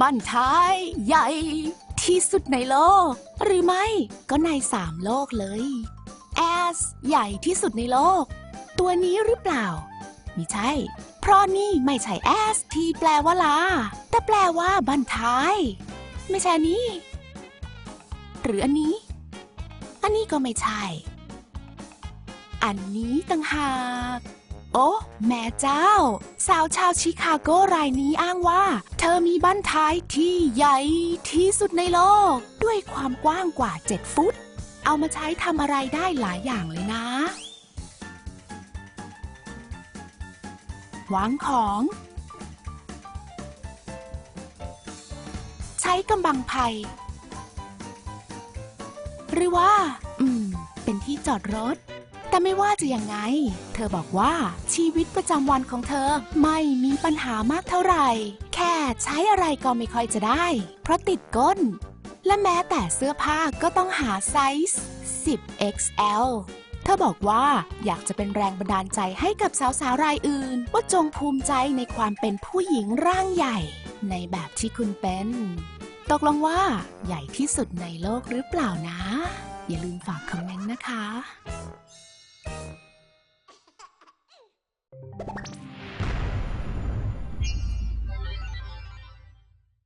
บั้นท้ายใหญ่ ที่สุดในโลก หรือไม่ก็ในสามโลกเลยแอสใหญ่ที่สุดในโลก ตัวนี้หรือเปล่าไม่ใช่ เพราะนี่ไม่ใช่แอสที่แปลว่าลา แต่แปลว่าบั้นท้าย ไม่ใช่นนี้ หรืออันนี้ อันนี้ก็ไม่ใช่ อันนี้ต่างหาก โอ้แม่เจ้า สาวชาวชิคาโกรายนี้อ้างว่า เธอมีบั้นท้ายที่ใหญ่ที่สุดในโลก ด้วยความกว้างกว่า 7 ฟุต เอามาใช้ทำอะไรได้หลายอย่างเลยนะวางของ ใช้กำบังไผ่หรือว่า อืม เป็นที่จอดรถ แต่ไม่ว่าจะยังไง เธอบอกว่าชีวิตประจำวันของเธอไม่มีปัญหามากเท่าไหร่ แค่ใช้อะไรก็ไม่ค่อยจะได้ เพราะติดก้น และแม้แต่เสื้อผ้าก็ต้องหาไซส์10 XL เธอบอกว่าอยากจะเป็นแรงบันดาลใจให้กับสาวๆรายอื่น ว่าจงภูมิใจในความเป็นผู้หญิงร่างใหญ่ ในแบบที่คุณเป็น ตกลงว่าใหญ่ที่สุดในโลกหรือเปล่านะ อย่าลืมฝากคอมเมนต์นะคะ you